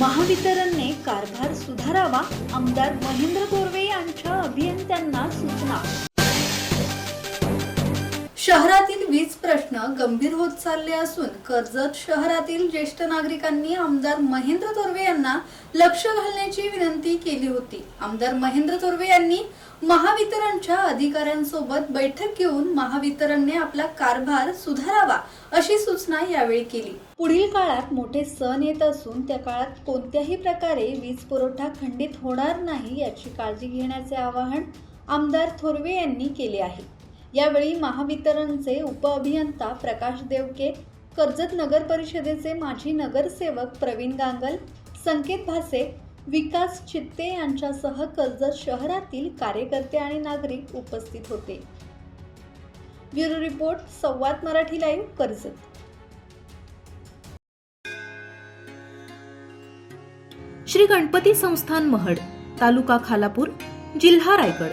महावितरणने कारभार सुधारावा आमदार महेंद्र गोरवे यांच्या अभियंत्यांना सूचना शहरातील वीज प्रश्न गंभीर होत चालले असून कर्जत शहरातील ज्येष्ठ नागरिकांनी आमदार महेंद्र तोरवे यांना लक्ष घालण्याची विनंती केली होती. आमदार महेंद्र तोरवे यांनी महावितरणच्या अधिकाऱ्यांसोबत बैठक घेऊन महावितरणने आपला कारभार सुधारावा अशी सूचना यावेळी केली. पुढील काळात मोठे सण येत असून त्या काळात कोणत्याही प्रकारे वीज पुरवठा खंडित होणार नाही याची काळजी घेण्याचे आवाहन आमदार थोरवे यांनी केले आहे. यावेळी महावितरणचे उपअभियंता प्रकाश देवके कर्जत नगर परिषदेचे माजी नगरसेवक प्रवीण गांगल संकेत भासे विकास चित्ते यांच्यासह कर्जत शहरातील कार्यकर्ते आणि नागरिक उपस्थित होते. Bureau report Samvad Marathi live Karjat. Shri Ganpati संस्थान महड तालुका खालापूर जिल्हा रायगड.